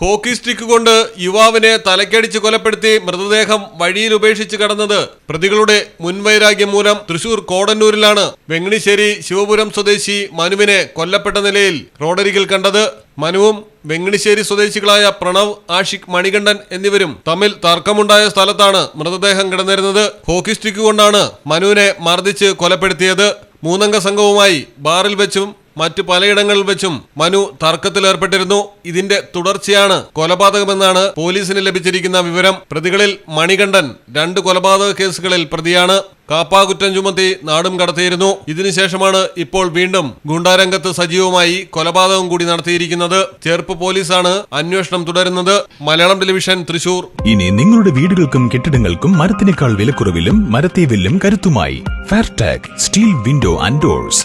Hockey stick കൊണ്ട് യുവാവിനെ തലക്കടിച്ച് കൊലപ്പെടുത്തി മൃതദേഹം വഴിയിൽ ഉപേക്ഷിച്ച് കടന്നത് പ്രതികളുടെ മുൻവൈരാഗ്യം മൂലം തൃശൂർ കോടന്നൂരിലാണ് വെങ്ങണിശ്ശേരി ശിവപുരം സ്വദേശി മനുവിനെ കൊല്ലപ്പെട്ട നിലയിൽ റോഡരികിൽ കണ്ടത് മനുവും വെങ്ങണിശ്ശേരി സ്വദേശികളായ പ്രണവ് ആഷിഖ് മണികണ്ഠൻ എന്നിവരും തമ്മിൽ തർക്കമുണ്ടായ സ്ഥലത്താണ് മൃതദേഹം കിടന്നിരുന്നത്. ഹോക്കി സ്റ്റിക്ക് കൊണ്ടാണ് മനുവിനെ മർദ്ദിച്ച് കൊലപ്പെടുത്തിയത്. മൂന്നംഗ സംഘവുമായി ബാറിൽ വെച്ചും മറ്റു പലയിടങ്ങളിൽ വെച്ചും മനു തർക്കത്തിലേർപ്പെട്ടിരുന്നു. ഇതിന്റെ തുടർച്ചയാണ് കൊലപാതകമെന്നാണ് പോലീസിന് ലഭിച്ചിരിക്കുന്ന വിവരം. പ്രതികളിൽ മണികണ്ഠൻ രണ്ട് കൊലപാതക കേസുകളിൽ പ്രതിയാണ്. കാപ്പാകുറ്റം ചുമത്തി നാടും കടത്തിയിരുന്നു. ഇതിനുശേഷമാണ് ഇപ്പോൾ വീണ്ടും ഗുണ്ടാരംഗത്ത് സജീവമായി കൊലപാതകം കൂടി നടത്തിയിരിക്കുന്നത്. ചെറുപ്പ് പോലീസാണ് അന്വേഷണം തുടരുന്നത്. മലയാളം ടെലിവിഷൻ തൃശൂർ. ഇനി നിങ്ങളുടെ വീടുകൾക്കും കെട്ടിടങ്ങൾക്കും മരത്തിനേക്കാൾ വിലക്കുറവിലും മരത്തെ വില്ലും കരുത്തുമായി. Fairtag steel window and doors